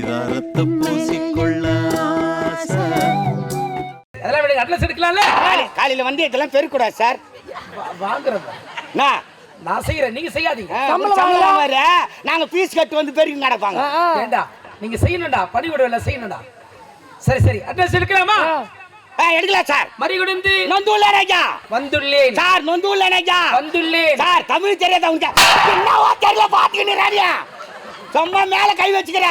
பரிதாரத்தை பூசிக்கொள்ள. அதெல்லாம் விடுங்க அட்ரஸ் எடுக்கலாம்ல? காலை- காலையில வந்து இதெல்லாம் பெருக்கூடாது சார். வாங்குறது? என்ன? நான் செய்யறேன் நீங்க செய்யாதீங்க. சம்பளம் வர நாங்க பீஸ் கட்டு வந்து பெருக்கி நடப்பாங்க. ஏண்டா நீங்க செய்யணும்டா பணிவிட செய்யணும்டா. சரி சரி அட்ரஸ் எடுக்கலாமா? ஆ, எடுக்கலாம் சார். மறிகுடிந்து நொந்துள்ள ராஜா வந்துள்ளேன். சார் நொந்துள்ள ராஜா வந்துள்ளேன். சார் தமிழ் தெரியாத உங்க என்னவோ தெரியல பாத்துக்கிட்டு ராஜா சும்மா மேல கை வச்சுக்கிற.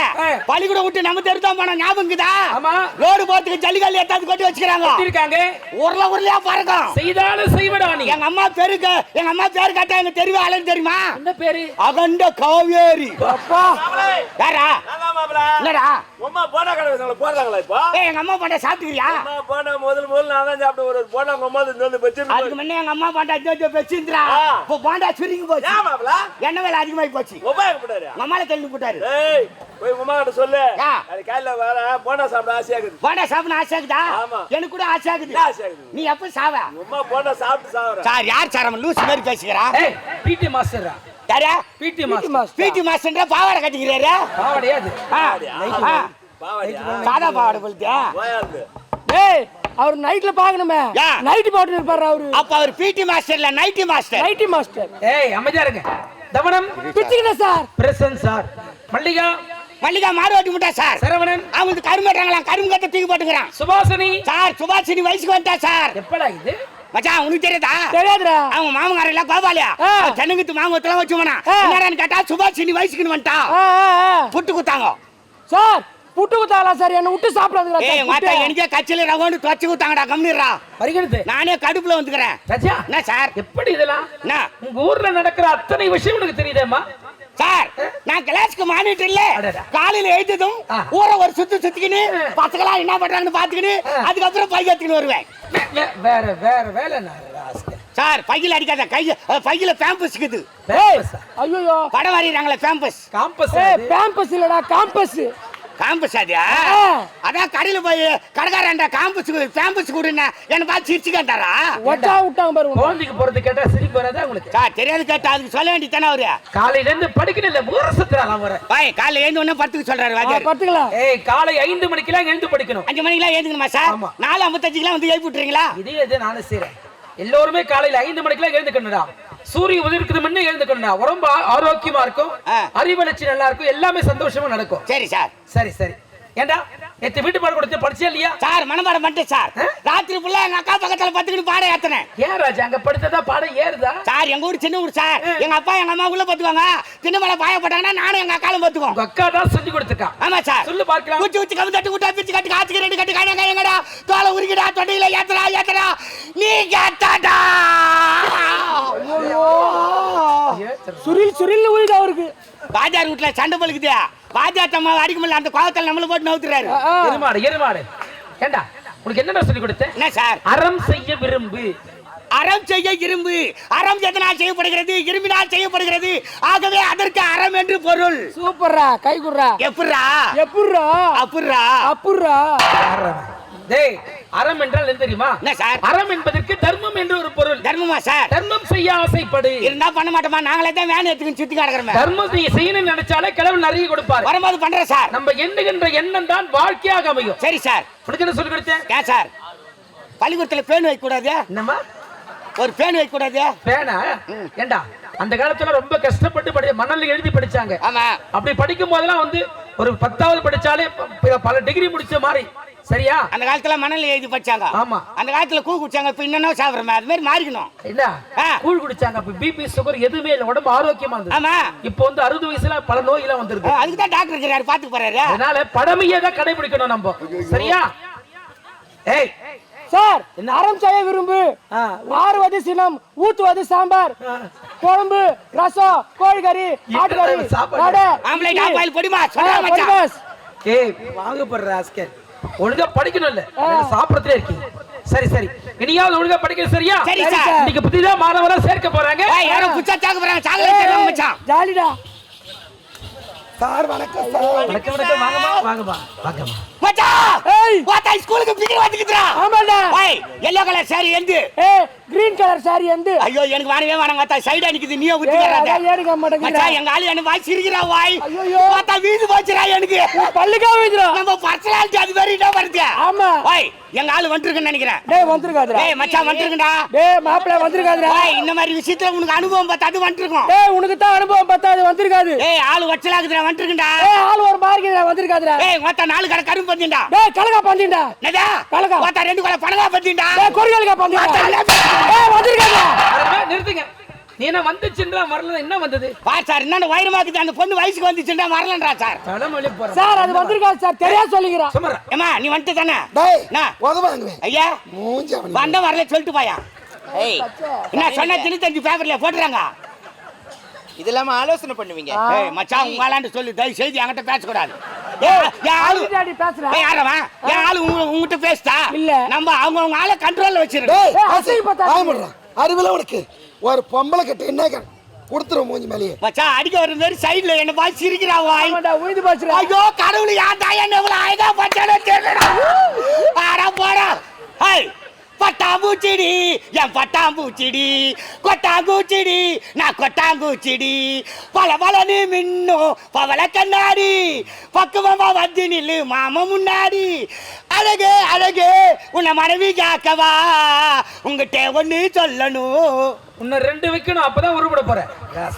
பள்ளிக்கூடம் விட்டு நம்ம தெருதான் போன ஞாபகம் ஆமா. ரோடு போறதுக்கு ஜல்லிக்கல் ஏத்தாந்து கொட்டி வச்சுக்கிறாங்க. இருக்காங்க. உருள உருளையா பறக்கும் செய்தாலும் செய்வடா நீ. எங்க அம்மா பேருக்கு எங்க அம்மா பேரு கேட்டா எங்க தெருவே அலன் தெரியுமா? என்ன பேரு? அகண்ட காவேரி. அப்பா. யாரா. என்னடா உம்மா போண்டா கடை போடுறாங்களா இப்போ? ஏய் எங்க அம்மா பாண்டா சாப்பிட்டுக்கிறியா? அம்மா போண்டா முதல்ல முதல்ல நான் தான் சாப்பிட்டேன். ஒரு போண்டா உங்க அம்மா இருந்து வந்து வச்சிருந்து அதுக்கு. முன்ன எங்க அம்மா பாண்டா ஜோஜோ வச்சிருந்தா. இப்போ பாண்டா சுருங்கி போச்சு? எண்ணெய் விலை அதிகமாகி போச்சு? உங்க அம்மால தள்ளி போட்டாரு ஏய், போய் அம்மா கிட்ட சொல்லு. அது காலையில வரேன், போண்டா சாப்பிட ஆசையா இருக்குது. பாண்டா சாப்பிட ஆசை ஆகுதா? ஆமா. எனக்கு கூட ஆசை ஆகுது. ஆசையா இருக்குது? நீ எப்ப சாவ? அம்மா போண்டா சாப்பிட்டு சாவறேன். சார் யார் சார்? அவன் லூஸ் மாதிரி பேசுகிறா ஏய் பிடி மாஸ்டரா யாரா பிடி மாஸ்டர். பிடி மாஸ்டர் பாவாடை கட்டிக்கிறாரு. பாவடையா அது? சாதா பாவாடை போயாது. ஏய் அவர் நைட்ல பாக்கணுமே. நைட் போட்டு இருப்பாரு அவரு. அப்ப அவர் பிடி மாஸ்டர்ல நைட்டி மாஸ்டர். Nighty master. ஏய் அமைதியா இருங்க. தவனம் பிச்சுக்கிட்டேன் சார். பிரசன் சார். மல்லிகா. மல்லிகா மாடு ஓட்டி முட்டா சார். சரவணன். அவங்க கரும்பட்டுறாங்களா கரும்பு கட்ட தூக்கி போட்டுக்கிறான். சுபாசனி சார் சுபாஷினி வயசுக்கு வந்துட்டா சார். எப்படா இது? மச்சான் உனக்கு தெரியுதா? தெரியாதுடா. அவங்க மாமங்கார எல்லாம் கோபாலியா. தென்னங்கத்து மாங்கத்தெல்லாம் வச்சு போனா ஆ. என்னடான்னு கேட்டா சுபாஷினி வயசுக்குன்னு வந்துட்டா. புட்டு குத்தாங்க. சார். புட்டு குத்தாளா சார்? என்ன விட்டு சாப்பிடாதுடா ஏய் மாட்டா எனக்கே கட்சியில ரவுண்டு துவச்சு குத்தாங்கடா கம்மிடுறா வருகிறது நானே கடுப்புல வந்துக்கிறேன். ராஜா என்ன சார்? எப்படி இதெல்லாம் என்ன? உங்க ஊர்ல நடக்கிற அத்தனை விஷயம் உனக்கு தெரியுதேம்மா. சார் நான் கிளாஸ்க்கு மானிட்டர் இல்ல. காலையில எழுந்ததும். ஊரை ஒரு சுத்து சுத்திக்கின்னு பசங்களா என்ன பண்றாங்கன்னு பாத்துக்கின்னு அதுக்கப்புறம் பை எடுத்துக்கின்னு வருவேன். வேற வேற வேலை. சார் பையில அடிக்காத கை அஹ், பையில பேம்பஸ் இருக்குது? ஐயோ படம் வரைகிறாங்களே பேம்பஸ் காம்பஸ். பேம்பஸ் இல்லடா காம்பஸ் காம்பஸ் அதியா ஆ. அதான் கடையில போய் கடைக்காரன்டா காம்பஸ் பேம்பஸ் கொடுன்னா என்ன பார்த்து சிரிச்சுக்காண்டாரா ஒட்டா விட்டாங்க பாரு உன்னை. குழந்தைக்கு போறது கேட்டா சிரிப்பு வராதா உங்களுக்கு? சார் தெரியாது கேட்டா அதுக்கு சொல்ல வேண்டியதானே அவரு? காலையில இருந்து படிக்கணும் இல்ல வருஷத்துல வர பாய் காலைல எழுந்து உடனே பத்துக்கு சொல்றாரு பத்துக்கலாம் ஏய் காலை ஐந்து மணிக்கெல்லாம் எழுந்து படிக்கணும். அஞ்சு மணிக்கெல்லாம் எழுந்துக்கணுமா சார். நாலு ஐம்பத்தஞ்சுக்கெல்லாம் வந்து எழுப்பி விட்டுறீங்களா? இதே இது நானும் செய்றேன். எல்லோருமே காலையில ஐந்து மணிக்கெல்லாம் எழுந்துக்கணும்டா. சூரிய உதிர்க்கிறது முன்னே எழுந்துக்கணும்டா உடம்பு ஆரோக்கியமா இருக்கும். அறிவளர்ச்சி நல்லா இருக்கும் எல்லாமே சந்தோஷமா நடக்கும். சரி சார். சரி சரி. ஏண்டா? நேத்து வீட்டு பாடம் கொடுத்து படிச்சியா இல்லையா? சார் மனப்பாடம் பண்ணிட்டேன் சார். ராத்திரி ஃபுல்லா எங்க அக்கா பக்கத்துல பத்துக்கிட்டு பாடம் ஏத்தனேன். ஏன் ராஜா அங்க படுத்ததா பாடம் ஏறுதா? சார் எங்க ஊர் சின்ன ஊர் சார். எங்க அப்பா எங்க அம்மா உள்ள பத்துவாங்க சின்ன மலை பாயப்பட்டாங்கன்னா நானும் எங்க அக்காலும் பத்துவோம் உங்க அக்கா தான் சொல்லி கொடுத்துருக்கா. ஆமா சார். சொல்லு பார்க்கலாம். குச்சி குச்சி கம்பி தட்டு விட்டா பிச்சு கட்டு காத்துக்கு ரெண்டு கட்டு காணங்க எங்கடா? தோலை உருகிடா தொண்டையில ஏத்தடா ஏத்தடா. நீ கேட்டாடா. சுரில் சுரில் உயிடு அவருக்கு. பாஜார் வீட்டுல சண்டை பழுக்குது பாஜார் அம்மா அடிக்க முடியல அந்த கோவத்தில் நம்மள போட்டு நவுத்துறாரு. எருமாடு எருமாடு. ஏண்டா உனக்கு என்னடா சொல்லி கொடுத்தேன் என்ன சார்? அறம் செய்ய விரும்பு. அறம் செய்ய இரும்பு அறம் எதனால் செய்யப்படுகிறது? இரும்பினால் செய்யப்படுகிறது. ஆகவே அதற்கு அறம் என்று பொருள். சூப்பர்ரா கை குடுறா. எப்படிரா எப்புட்றா? அப்புறா அப்புட்றா. டேய் அறம் என்றால் என்ன தெரியுமா? என்ன சார்? அறம் என்பதற்கு தர்மம் என்று ஒரு பொருள். தர்மமா சார்? தர்மம் செய்ய ஆசைப்படு. இருந்தா பண்ண மாட்டோமா? நாங்களே தான் வேன் எடுத்துக்கின்னு சுத்தி கிடக்குறோமே. தர்மம் நீ செய்யணும்னு நினைச்சாலே கடவுள் நிறைய கொடுப்பாரு. வரும்போது பண்றேன் சார். நம்ம எண்ணுகின்ற எண்ணம் தான் வாழ்க்கையாக அமையும். சரி சார். என்ன சொல்லி கொடுத்தேன்? ஏன் சார். பள்ளிக்கூடத்துல பேன் வைக்க கூடாது என்னம்மா? ஒரு பேன் வைக்க கூடாது பேனா ஏண்டா? அந்த காலத்துல ரொம்ப கஷ்டப்பட்டு படி மணல்ல எழுதி படிச்சாங்க. ஆமா. அப்படி படிக்கும் போதெல்லாம் வந்து ஒரு பத்தாவது படிச்சாலே பல டிகிரி முடிச்ச மாதிரி. சரியா? அந்த காலத்துல மணல் எழுதி படிச்சாங்க ஆமா. அந்த காலத்துல கூ குடிச்சாங்க இப்ப இன்னும் சாப்பிடுறோமே? அது மாதிரி மாறிக்கணும். ஆ. கூழ் குடிச்சாங்க அப்ப பிபி சுகர் எதுவுமே இல்ல உடம்பு ஆரோக்கியமா இருந்தது. ஆமா. இப்போ வந்து அறுபது வயசுல பல நோய் எல்லாம் வந்துருது அதுக்கு தான் டாக்டர் இருக்கிறாரு பாத்துக்கு போறாரு. அதனால பழமையை தான் கடைபிடிக்கணும் நம்ம. சரியா? ஏய். சார் அறம் செய்ய விரும்பு. ஆறுவது சினம் ஊத்துவது சாம்பார். குழம்பு ரசம் கோழிக்கறி ஆட்டுக்கறி சாப்பாடு. வடை, ஆம்பளை இட்லி. டாப்பாயில் பொடிமா பொடி மச்சான். ஏய் வாங்கப்படுற ஆஸ்கர். ஒழுங்கா படிக்கணும் இல்ல. சாப்பிடறதுல இருக்கீங்க. சரி சரி. இனியாவது ஒழுங்கா படிக்கணும் சரியா? சரி சரி, சார் சார். இன்னைக்கு புதிதா மாணவரா சேர்க்க போறாங்க. ஏய், யாரோ புச்சா சாக்க போறாங்க? தெரியும் மச்சான். ஜாலிடா. வணக்கம் வணக்கம் வாங்கம்மா வாங்கம்மா. வாங்கம்மா. மச்சான் ஏய். வாத்தா ஸ்கூலுக்கு பிக்கிற வந்துக்குதுடா ஆமாடா ஓய் எல்லோ கலர் சாரி எந்து. ஏ கிரீன் கலர் சாரி வந்து ஐயோ எனக்கு வேணவே வேணாம் வாத்தா. சைடா நிக்குது நீயே ஏ ஊத்திக்கறாத அதான் ஏடுக்க மாட்டேங்கிறா மச்சான் எங்க ஆளு என்ன வாய் சிரிக்கிறா வாய். வாத்தா வீடு போச்சுடா எனக்கு. பல்லுக்கா வைக்கிறோம் நம்ம பர்சனாலிட்டி அது மாதிரி என்ன வருது? ஆமா. ஓய் எங்க ஆளு வந்துருக்குன்னு நினைக்கிறேன். டேய் வந்திருக்காதுடா. ஏய் மச்சான் வந்துருக்குடா. டேய் மாப்பிள வந்திருக்காதுடா. ஓய் இந்த மாதிரி விஷயத்துல உனக்கு அனுபவம் பார்த்தா அது வந்துருக்கும். டேய் உனக்கு தான் அனுபவம் பத்தாது வந்திருக்காது. ஏய் ஆளு வச்சலாக்குதுடா வந்துருக்குடா. ஏய் ஆள் ஒரு மார்க்குடா வந்திருக்காதுடா. ஏய் மொத்த நாலு கடை கரும்பு பத்திண்டா டேய் கலகா பந்திண்டா. என்னதா? கலக்கா. மொத்த ரெண்டு கடை பணங்கா பத்திண்டா டேய் கொரிகலகா பந்திண்டா ஏய் வந்திருக்காதுடா. நிறுத்துங்க. நீ என்ன வந்துச்சுன்றா வரல என்ன வந்தது? பா சார் என்ன வயிறுமாக்குது அந்த பொண்ணு வயசுக்கு வந்துச்சுடா வரலன்றா சார். தலைமொழி போற சார் அது வந்திருக்காது சார் தெரியாது சொல்லிக்கிறேன் சுமரா. ஏமா நீ வந்துட்டு தானே? டேய் ஐயா மூஞ்சி. வந்த வரல சொல்லிட்டு போயா? ஏய் என்ன சொன்ன தினத்தஞ்சு பேப்பர்ல போட்டுறாங்க? இது இல்லாம ஆலோசனை பண்ணுவீங்க? ஏய் மச்சான் உங்க ஆளாண்டு சொல்லி தயவு செய்து என்கிட்ட பேசக்கூடாது. உங்ககிட்ட பேசுதா? இல்ல. நம்ம அவங்க அவங்க ஆளை கண்ட்ரோல்ல வச்சிருக்கோம். அறிவில உனக்கு. ஒரு பொம்பளை கிட்ட என்ன கொடுத்துரும் மூஞ்சி மேலேயே. மச்சான் அடிக்க வர மாதிரி சைடுல என்ன பாய் சிரிக்கிறா வாய்? உயிந்து போச்சுடா ஐயோ கடவுள் யார் தாயா எவ்வளவு அழகா பச்சானோ தெரியலடா. ஆடா போடா. ஹை பட்டாம்பூச்சிடி என் பட்டாம்பூச்சிடி கொட்டாங்கூச்சிடி நான் கொட்டாங்கூச்சிடி பல பலனு மின்னும் பவள கண்ணாடி. பக்குவமா வந்து நில்லு மாம முன்னாடி. அழகு அழகு உன்னை மனைவி காக்கவா உங்ககிட்ட ஒன்று சொல்லணும். இன்னும் ரெண்டு வைக்கணும் அப்பதான் உருப்பட போறேன்.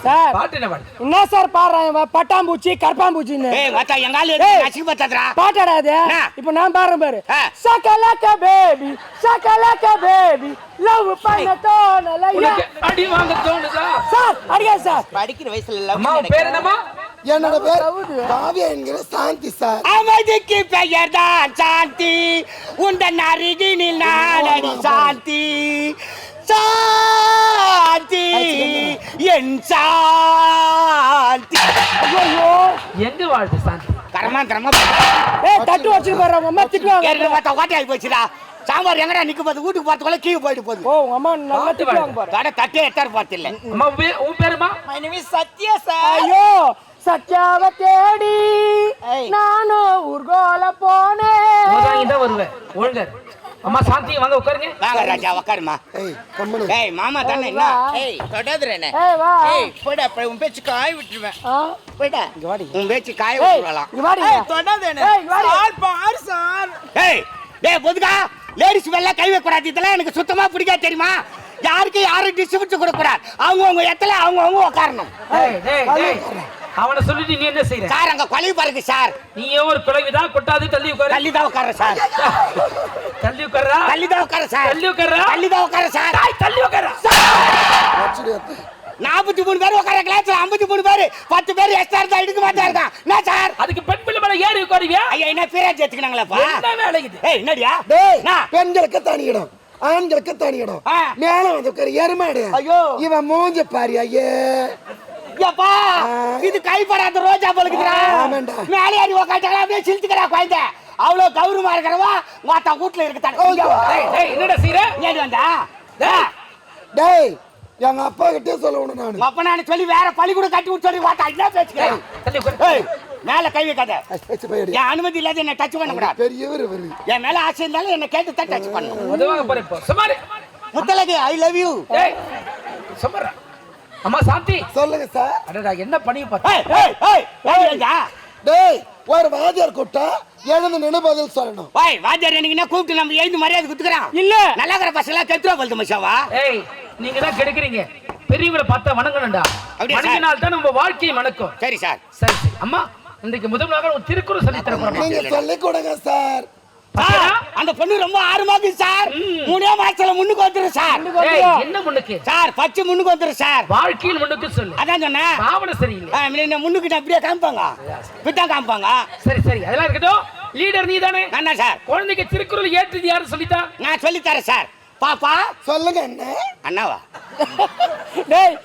சார். பாட்டு என்ன பாடு என்ன சார் பாடுறான் பட்டாம்பூச்சி கற்பாம்பூச்சின்னு ஏய் மச்சா எங்கால. நசிக்கு பத்தாதடா பாட்டாடா அது? இப்ப நான் பாடுறேன் பாரு. ஆ. சக்கலக்க பேபி சக்கலக்க பேபி லவ் பண்ண உனக்கு அடி வாங்க தோணுதா? சார் அடிக்காது சார். படிக்கிற வயசுல அம்மா லவ் உன் பேர் என்னம்மா? என்னோட பேர் காவியா என்கிற சாந்தி சார். அமைதிக்கு பெயர் தான் சாந்தி. உண்டன் அருகினில் நாடடி சாந்தி. சாந்தி. என் சாந்தி. ஐயோ. எங்க வாழ்த்து சாந்தி? கரமாந்திரமா ஏய் தட்டு வச்சுட்டு போற உங்க அம்மா திட்டுவாங்க. ஏற்கனவே பார்த்தா ஓட்டை ஆகி போச்சுடா. சாம்பார் எங்கடா நிக்க போகுது வீட்டுக்கு பார்த்துக்கொள்ள கீழே போயிட்டு போகுது. ஓ உங்க அம்மா நல்லா திட்டுவாங்க பாரு. கடை தட்டே எட்டார் பார்த்து இல்ல அம்மா உன் பேர் உன் பேருமா my name is Sathya sir ஐயோ சத்யாவ தேடி. நானும் ஊர்கோல போனேன். வருவேன். ஒழுங்க இரு. அம்மா சாந்தி வாங்க உட்காருங்க. வாங்க ராஜா உக்காருமா ஏய் கம்மனு. ஏய் மாமா தானே என்ன? ஏய் தொடாதுற என்ன ஏய் வா. ஏய் போடா அப்புறம் உன் பேச்சு காய் விட்டுருவேன். போடா உன் பேச்சு காய விட்டுறலாம் இங்க வாடி. ஏய் தொடாத என்ன ஏய், இங்க வாடி. சார் பாரு சார். ஏய் டேய் பொதுக்கா லேடிஸ் மேல கை வைக்கூடாது இதெல்லாம் எனக்கு சுத்தமா பிடிக்காது தெரியுமா? யாருக்கு யாரும் டிஸ்ட்ரிபியூட் கொடுக்க கூடாது அவங்க அவங்க இடத்துல அவங்க அவங்க உட்காரணும். அவனை சொல்லிட்டு நீ என்ன செய்யற சார் அங்க கொலை பாருங்க சார். நீயே ஒரு குழவிதான் கொட்டாது தள்ளி உட்காரு. தள்ளி தான் உட்கார சார். தள்ளி உட்காரா தள்ளி தான் உட்கார சார். தள்ளி உட்காரா தள்ளி தான் உட்கார சார். டேய், தள்ளி உட்காரா. நாற்பத்தி மூணு பேர் உட்கார கிளாஸ்ல ஐம்பத்தி மூணு பேர் பத்து பேர் எக்ஸ்ட்ரா இருந்தா எடுக்க மாட்டா இருக்கான் என்ன சார்? அதுக்கு பெண் பிள்ளை மேல ஏறி உட்காருவியா? ஐயா என்ன பேராஜ் எடுத்துக்கினாங்களப்பா? என்ன வேலை இது? ஏய் என்னடியா? டேய்? பெண்களுக்கு தனி இடம். ஆண்களுக்கு தனி இடம். மேல வந்து உட்காரு எருமாடு ஐயோ. இவன் மூஞ்ச பாரு ஐயே எப்பா இது கைப்படாத ரோஜா பழுக்குதுடா ஆமாண்டா. மேலே ஏறி உட்காந்துக்கலாம் அப்படியே சிரிச்சுக்கிறா குழந்தை அவ்வளவு கௌரவமா இருக்கிறவா வாத்தா வீட்டுல டேய், என்னடா செய்யற ஏடி வந்தா டேய், டேய் எங்க அப்பா கிட்டே சொல்லணும் நானு அப்பா நான் சொல்லி வேற பள்ளிக்கூட கட்டி விட்டு சொல்லி வாத்தா என்ன பேசுகிறேன் மேல கை வைக்காத என் அனுமதி இல்லாத என்ன டச் பண்ண கூடாது பெரியவர் என் மேல ஆசை இருந்தாலும் என்ன கேட்டு தான் டச் சுமாரு முத்தலகு ஐ லவ் யூ டேய் சுமாரா அம்மா சாந்தி. சொல்லுங்க சார். அடடா என்ன பண்ணி பார்த்தா. டேய் ஒரு வாத்தியார் கூட்டா எழுந்து நின்று பதில் சொல்லணும். ஓய் வாத்தியார் எனக்கு என்ன கூப்பிட்டு நம்ம எழுந்து மரியாதை குத்துக்கிறான் இல்ல. நல்லா இருக்கிற பசங்க கெத்துவா போகுது மச்சாவா? ஏய் நீங்க தான் கெடுக்குறீங்க. பெரியவங்களை பார்த்தா வணங்கணும்டா? வணங்கினால் தான் நம்ம வாழ்க்கையை மணக்கும் சரி சார். சரி அம்மா இன்றைக்கு முதல் நாள் ஒரு திருக்குறள் சொல்லி தர போறோம் நீங்க சொல்லி கொடுங்க சார், அந்த பொண்ணு ரொம்ப ஆர்வமாக்கு சார். மூணே மாசத்துல முன்னுக்கு வந்துரும் சார். என்ன முன்னுக்கு? சார் பச்சை முன்னுக்கு வந்துரும் சார். வாழ்க்கையில் முன்னுக்கு சொல்லு. அதான் சொன்னேன். பாவனை சரியில்லை. முன்னுக்கு அப்படியே காமிப்பாங்க? பித்தா காமிப்பாங்க? சரி சரி. அதெல்லாம் இருக்கட்டும். லீடர் நீ தானே என்ன சார்? குழந்தைக்கு திருக்குறள் ஏற்றது யாரு சொல்லித்தா நான் சொல்லி தரேன் சார். பாப்பா. சொல்லுங்க என்ன? அண்ணாவா? டேய்.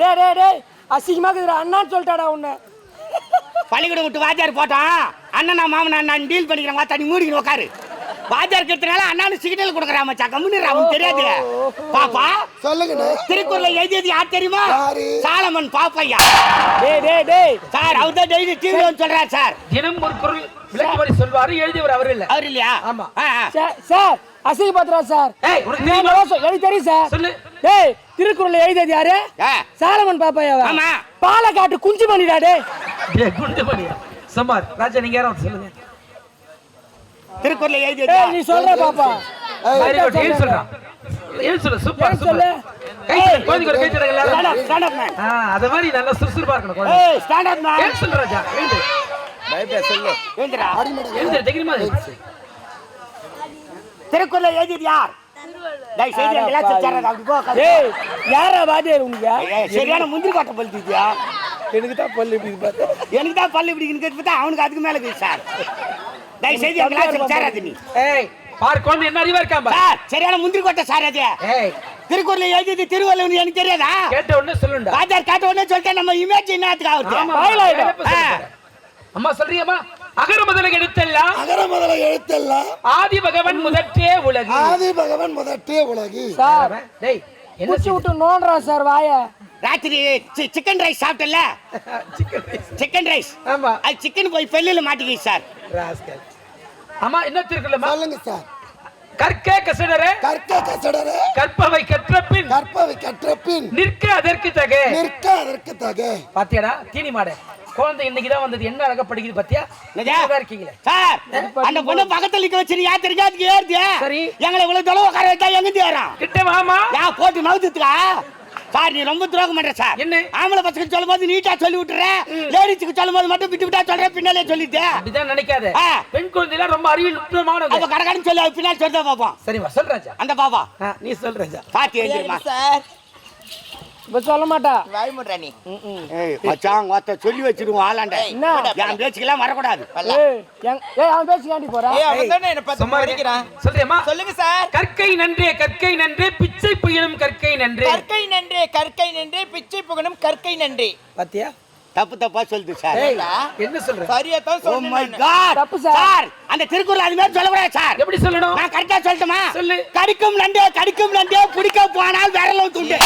டேய் டேய் டேய். அசிங்கமா இருக்குதுடா அண்ணான்னு சொல்லிட்டாடா உன்னை. பள்ளிக்கூடம் விட்டு வாத்தியார் போட்டான். அண்ணன் மாமன் நான் டீல் பண்ணிக்கிறேன் வாத்தா நீ மூடிக்கிட்டு உட்காரு வாத்தியார் இருக்கிறதுனால அண்ணானு சிக்னல் கொடுக்குறான் மச்சான். கம்முன்னு அவனுக்கு தெரியாது. பாப்பா சொல்லுங்கண்ணே. திருக்குறளை எழுதியது யார் தெரியுமா? யாரு? சாலமன் பாப்பையா. டேய் டேய் டேய். சார் அவர் தான் டெய்லி டிவி சொல்றாரு சார். தினம் ஒரு குரல் விளக்குமதி சொல்வாரு எழுதியவர் அவர் இல்ல. அவர் இல்லையா? ஆமா. Sir, sir. அசிங்க பாத்திரா சார் எனக்கு தெரியும் சார். சொல்லு. டேய் திருக்குறள் எழுதியது யாரு? ஆ. சாலமன் பாப்பாயாவா? ஆமா. பாலக்காட்டு குஞ்சு பண்ணிடா டேய். ஏய், குண்டு சமார் ராஜா நீங்க யாரும் சொல்லுங்க. திருக்குறளை ஏய் நீ சொல்ற பாப்பா. வெரி குட் ஏன் சொல்றான். ஏன் சொல்லு சூப்பர் சூப்பர் சொல்லு? கை கை எல்லாரும். ஆ அத மாதிரி நல்லா சுறுசுறுப்பா இருக்கணும் ஏய், man. ஏன் சொல்ற ராஜா? எழுந்து எழுந்துடா. எழுந்து தைரியமா எழுந்து. திருக்குறளை எழுதியது யார்? டேய், செய்தி அந்த glass வச்சாரா, அப்படி போ, கதை. டேய் யாரா வாத்தியார் உனக்கு? ஏய், சரியான முந்திரி கொட்டை பழுத்துச்சியா எனக்கு தான் பல்லு இப்படி பார்த்தா. எனக்கு தான் பல்லு இப்படின்னு கேட்டு பார்த்தா அவனுக்கு அதுக்கு மேல இருக்குது சார். டேய் செய்தி அந்த கிளாஸ் சேராது நீ ஏய் பாரு குழந்தை என்ன அறிவா இருக்கான் பாரு. சார் சரியான முந்திரி கொட்டை சார் அது ஏய். திருக்குறளை எழுதியது திருவள்ளுவர் எனக்கு தெரியாதா? கேட்ட உடனே சொல்லுண்டா. பாஜார் காட்ட உடனே சொல்லிட்டேன் நம்ம இமேஜ் என்னத்துக்கு ஆகுது. அம்மா சொல்றியம்மா? அகர முதல எடுத்தெல்லாம் அகர முதல எழுத்தெல்லாம் ஆதி பகவன் முதற்றே உலகு. ஆதி பகவன் முதற்றே உலகு. சார் டேய் என்ன குச்சி விட்டு நோண்டுறான் சார் வாய. ராத்திரி சிக்கன் ரைஸ் சாப்பிட்டல சிக்கன் ரைஸ். Chicken rice. ஆமா. அது சிக்கன் போய் பெல்லில் மாட்டிக்கிச்சு சார். ராஸ்கல். அம்மா என்ன திருக்குறளம்மா சொல்லுங்க சார். கற்க கசடர கற்க கசடர கற்பவை கற்ற பின் கற்பவை கற்ற பின் நிற்க அதற்கு தக. நிற்க அதற்கு தக. பாத்தியாடா தீனி மாடு. குழந்தை இன்னைக்கு தான் வந்தது. என்ன அழகா படிக்குது பாத்தியா? இங்கதான் இருக்கீங்களே. சார் அந்த பொண்ணு பக்கத்துல நிக்க வச்சு யார் தெரிஞ்சா அதுக்கு ஏறுது. சரி. எங்களை இவ்வளவு தொலைவு உட்கார வச்சா எங்க கிட்ட வாமா யா போட்டு நவுத்துக்கா சார் நீ ரொம்ப துரோகம் பண்ற சார். என்ன? ஆம்பளை பசங்க சொல்லும் போது நீட்டா சொல்லி விட்டுற. லேடிஸுக்கு சொல்லும் போது மட்டும் விட்டு விட்டா சொல்ற பின்னாலே சொல்லிட்டு. அப்படிதான் நினைக்காத. பெண் குழந்தைலாம் ரொம்ப அறிவில் நுட்பமானது அப்ப கடகடன்னு சொல்லி பின்னாடி சொல்றா பாப்போம். சரிம்மா சொல் ராஜா அந்த பாப்பா. நீ சொல் ராஜா பாத்தி எழுதிருமா சார். இப்ப சொல்ல மாட்டா. வாய் முடுறா நீ ஏய் மச்சான் சொல்லி வச்சிருவோம் ஆளாண்ட. என்ன? என் பேச்சுக்கெல்லாம் வரக்கூடாது. ஏய் ஏய் அவன் பேசிக்காண்டி போறா? ஏய் அவன் தானே என்ன பத்தி சும்மா இரு. படிக்கிறான். சொல்றியம்மா? சொல்லுங்க சார். கற்கை நன்றே கற்கை நன்றே பிச்சை புயலும் கற்கை நன்றே. கற்கை நன்றே கற்கை நன்றே பிச்சை புகனும் கற்கை நன்றே. பாத்தியா? தப்பு தப்பா சொல்லுது சார். என்ன சொல்ற? சரியா தான் ஓ மை காட் தப்பு சார். சார் அந்த திருக்குறள் அது மாதிரி சொல்லக்கூடாது சார். எப்படி சொல்லணும்? நான் கரெக்டா சொல்லட்டுமா? சொல்லு. கடிக்கும் நண்டே கடிக்கும் நண்டே பிடிக்க போனால் விரலும் துண்டு.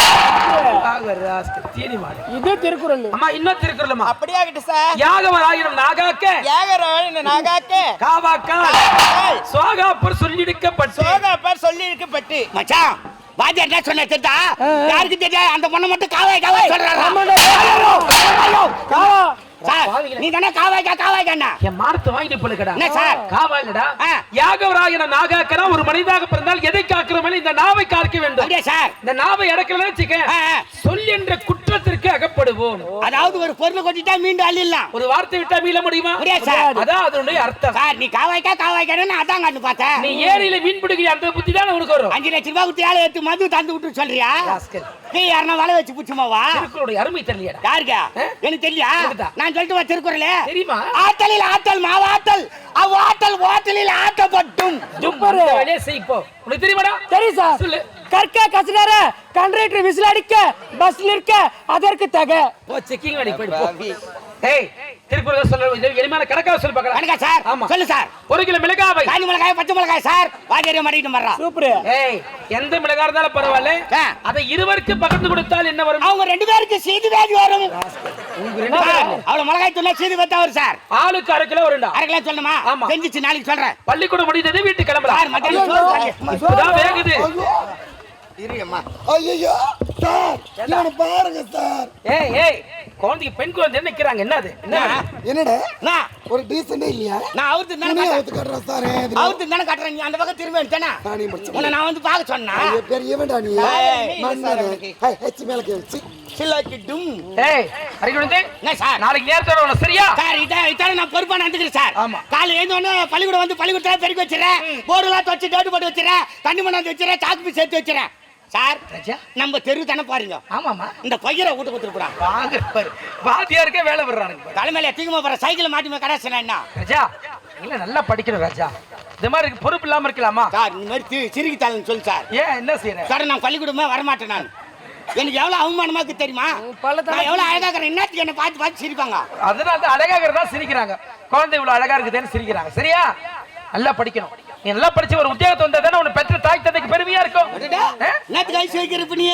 தீனி மாடு. இது திருக்குறள். அம்மா இன்னும் திருக்குறளம்மா. அப்படியே ஆகட்டும் சார். யாகவர் ஆயிரம் நாகாக்க. ஏகரவன் நாகாக்க. காவாக்கா சுவாகாப்பர் சொல்லிடுக்கப்பட்டு சோகாப்பர் சொல்லி இருக்கப்பட்டு மச்சான் வாத்தியார் என்ன சொன்ன தெரியா யாருக்கு தெரியாது? அந்த பொண்ணை மட்டும் காவாய் காவாய் சொல்றாரா? சார். நீ தானே காவாய்க்கா காவாய்க்கா என் மானத்தை வாங்கிட்டு போலுக்கடா என்ன சார்? காவா இல்லடா ஆ. யாகவராயன நாகாக்கனா ஒரு மனிதாக பிறந்தால் எதை காக்கிறவன்? இந்த நாவை காக்க வேண்டும். சார்? இந்த நாவை அடக்கலன்னு வச்சுக்க. சொல் என்ற குற்றத்திற்கு அகப்படுவோம். அதாவது ஒரு பொருள் கொட்டிட்டா மீண்டும் அள்ளிடலாம். ஒரு வார்த்தை விட்டா மீள முடியுமா. அதான் அதனுடைய அர்த்தம். சார் நீ காவாய்க்கா காவாய்க்கான்னு அதான் கண்டு பார்த்தேன். நீ ஏரியில மீன் பிடிக்கிற அந்த புத்தி தான் உனக்கு வரும். அஞ்சு லட்சம் ரூபாய் கொடுத்து ஏழை எடுத்து மது தந்து விட்டு சொல்றியா. நீ யாருன்னா வலை வச்சு புச்சுமாவா திருக்குறளுடைய அருமை தெரியலடா யாருக்கா? எனக்கு தெரியா எனக்குதா. நான் சொல்லிட்டு வா திருக்குறளே. தெரியுமா? ஆத்தலில் ஆத்தல் மாவாத்தல் அவ்வாத்தல் ஓட்டலில் ஆட்டப்பட்டும் சூப்பர் அந்த வேலையை செய் இப்போ உனக்கு தெரியுமாடா? தெரியும் சார். சொல்லு. கற்க கசடர கண்டக்டர் விசில் அடிக்க பஸ் நிற்க அதற்கு தக. போ செக்கிங் அடி போயிடு போ. ஏய் திருக்குறள் சொல்ல எளிமையான கணக்காக சொல்லி பார்க்கலாம். கணக்கா சார். ஆமா. சொல்லு சார். ஒரு கிலோ மிளகாவை காஞ்சி மிளகாய் பச்சை மிளகாய் சார். வாஜரிய மாட்டிட்டு வர்றா. சூப்பர். ஏய் எந்த மிளகா இருந்தாலும் பரவாயில்ல. அதை இருவருக்கு பகிர்ந்து கொடுத்தால் என்ன வரும்? அவங்க ரெண்டு பேருக்கு சீது வேதி வரும். அவ்வளவு மிளகாய் தூள் சீது வத்தா வரும் சார். ஆளுக்கு அரை கிலோ வரும்டா. அரை கிலோ சொல்லணுமா? ஆமா. செஞ்சிச்சு நாளைக்கு சொல்றேன். பள்ளிக்கூடம் முடிந்தது வீட்டுக்கு சார் கிளம்பலாம் மத்தியானம் சாப்பிடு. இப்பதான் வேகுது. ஐயோ. சார் இவனை பாருங்க சார். ஏய் ஏய் குழந்தைக்கு பெண் குழந்தை நிக்கிறாங்க என்னது? என்ன? என்னடா? நான் ஒரு டீசெண்டே இல்லையா? நான் அவருக்கு தானே துணியை காட்டுறேன். சார் அவருக்கு தானே காட்டுறேன். நீ அந்த பக்கம் திரும்ப நானே முடிச்சு உன்னை நான் வந்து பார்க்க சொன்னா? பெரியவன்டா நீ. ஹெச் மேல கேச்சு சில்லாக்கி டும். ஏய் என்ன சார்? நாளைக்கு நேரத்தோட உனக்கு சரியா? சார் இதான் நான் பொறுப்பா நடந்துக்கிறேன் சார். ஆமா. காலையில எழுந்த உடனே பள்ளிக்கூடம் வந்து பள்ளிக்கூடத்துல பெருக்கி வச்சிடறேன். போர்டுலாம் துவச்சு டேட்டு போட்டு வச்சிடறேன். தண்ணி மண்ணாந்து வச்சிடறேன். சாக்கு சேர்த்து வச்சிடறேன். சார் ராஜா. நம்ம தெரு தானே பாருங்க. ஆமாமா இந்த பையரை வீட்டு கொடுத்துருக்குறான் வாங்க பாரு. வாத்தியாருக்கே வேலை விடுறானுங்க. தலைமையில தூக்கமா போற சைக்கிள் மாட்டி கடாசனா என்ன? ராஜா இல்ல நல்லா படிக்கணும் ராஜா. இந்த மாதிரி இருக்கு, பொறுப்பு இல்லாம இருக்கலாமா? சார் இந்த மாதிரி சிரிக்கி தாளன்னு சொல்லு சார். ஏன் என்ன செய்யற? சார் நான் பள்ளிக்கூடமே வரமாட்டேன் நான். எனக்கு எவ்வளவு அவமானமா இருக்கு தெரியுமா? நான் எவ்வளவு அழகா இருக்கிறேன். என்னத்துக்கு என்ன பார்த்து பார்த்து சிரிப்பாங்க? அதனால தான் அழகாக இருந்தா சிரிக்கிறாங்க. குழந்தை இவ்வளவு அழகா இருக்குதுன்னு சிரிக்கிறாங்க. சரியா? நல்லா படிக்கணும். நீ நல்லா படிச்சு ஒரு உத்தியோகத்தை வந்தா தானே உன்னை பெற்ற தாய் தந்தைக்கு பெருமையா இருக்கும்? நேத்து ஐஸ் வைக்கிற நீ?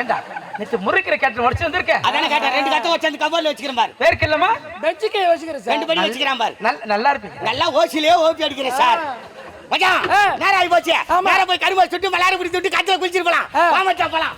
ஏண்டா நேற்று முறுக்கிற கேட்டு உடச்சு வந்திருக்க. அதானே கேட்டேன் ரெண்டு கத்தை வச்சு கவர்ல வச்சுக்கிறேன் பாரு. பேருக்கு இல்லமா பெஞ்சுக்கே யோசிக்கிறேன் சார். ரெண்டு படி வச்சுக்கிறான் பாரு. நல்- நல்லா இருப்பீங்க நல்லா ஓசிலே ஓபி அடிக்கிறேன் சார். மச்சான். நேரம் ஆகி போச்சு. நேரம் போய் கரும்பு சுட்டு மலாரி பிடிச்சி விட்டு கத்துல ஆ. வா மச்சான் போலாம்